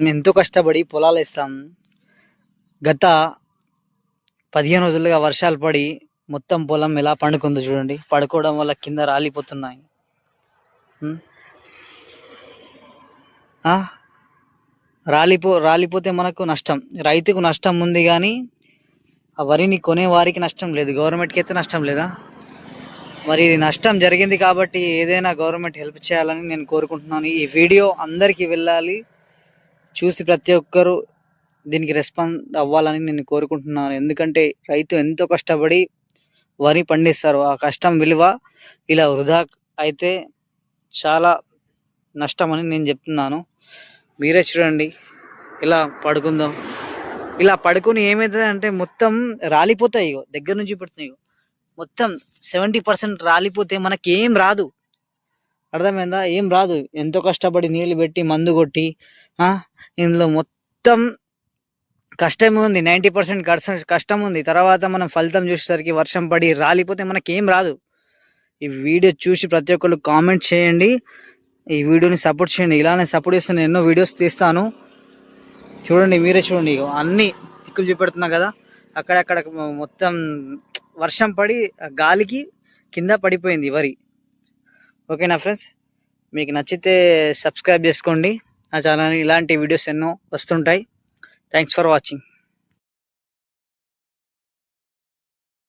మేము ఎంతో కష్టపడి పొలాలు వేస్తాం. గత పదిహేను రోజులుగా వర్షాలు పడి మొత్తం పొలం ఎలా పండుకుందో చూడండి. పడుకోవడం వల్ల కింద రాలిపోతున్నాయి. రాలిపో రాలిపోతే మనకు నష్టం. రైతుకు నష్టం ఉంది కానీ ఆ వరిని కొనే వారికి నష్టం లేదు. గవర్నమెంట్కి అయితే నష్టం లేదా? మరి ఇది నష్టం జరిగింది కాబట్టి ఏదైనా గవర్నమెంట్ హెల్ప్ చేయాలని నేను కోరుకుంటున్నాను. ఈ వీడియో అందరికీ వెళ్ళాలి. చూసి ప్రతి ఒక్కరూ దీనికి రెస్పాన్స్ అవ్వాలని నేను కోరుకుంటున్నాను. ఎందుకంటే రైతు ఎంతో కష్టపడి వరి పండిస్తారు. ఆ కష్టం విలువ ఇలా వృధా అయితే చాలా నష్టం అని నేను చెప్తున్నాను. మీరే చూడండి. ఇలా పడుకుందాం. ఇలా పడుకుని ఏమవుతుంది అంటే మొత్తం రాలిపోతాయి దగ్గర నుంచి పెడుతున్నాయి ఇగో. మొత్తం సెవెంటీ పర్సెంట్ రాలిపోతే మనకి ఏం రాదు. అర్థమైందా? ఏం రాదు. ఎంతో కష్టపడి నీళ్ళు పెట్టి మందు కొట్టి ఇందులో మొత్తం కష్టం ఉంది నైంటీ పర్సెంట్ కష్టం ఉంది తర్వాత మనం ఫలితం చూసేసరికి వర్షం పడి రాలిపోతే మనకి ఏం రాదు. ఈ వీడియో చూసి ప్రతి ఒక్కరు కామెంట్ చేయండి. ఈ వీడియోని సపోర్ట్ చేయండి. ఇలానే సపోర్ట్ చేస్తే నేను ఎన్నో వీడియోస్ తీస్తాను. చూడండి మీరే చూడండి. అన్ని దిక్కులు చూపెడుతున్నా కదా. అక్కడక్కడ మొత్తం వర్షం పడి గాలికి కింద పడిపోయింది వరి. ఓకేనా ఫ్రెండ్స్? మీకు నచ్చితే సబ్స్క్రైబ్ చేసుకోండి. నా ఛానల్ ఇలాంటి వీడియోస్ ఎన్నో వస్తుంటాయి. Thanks for watching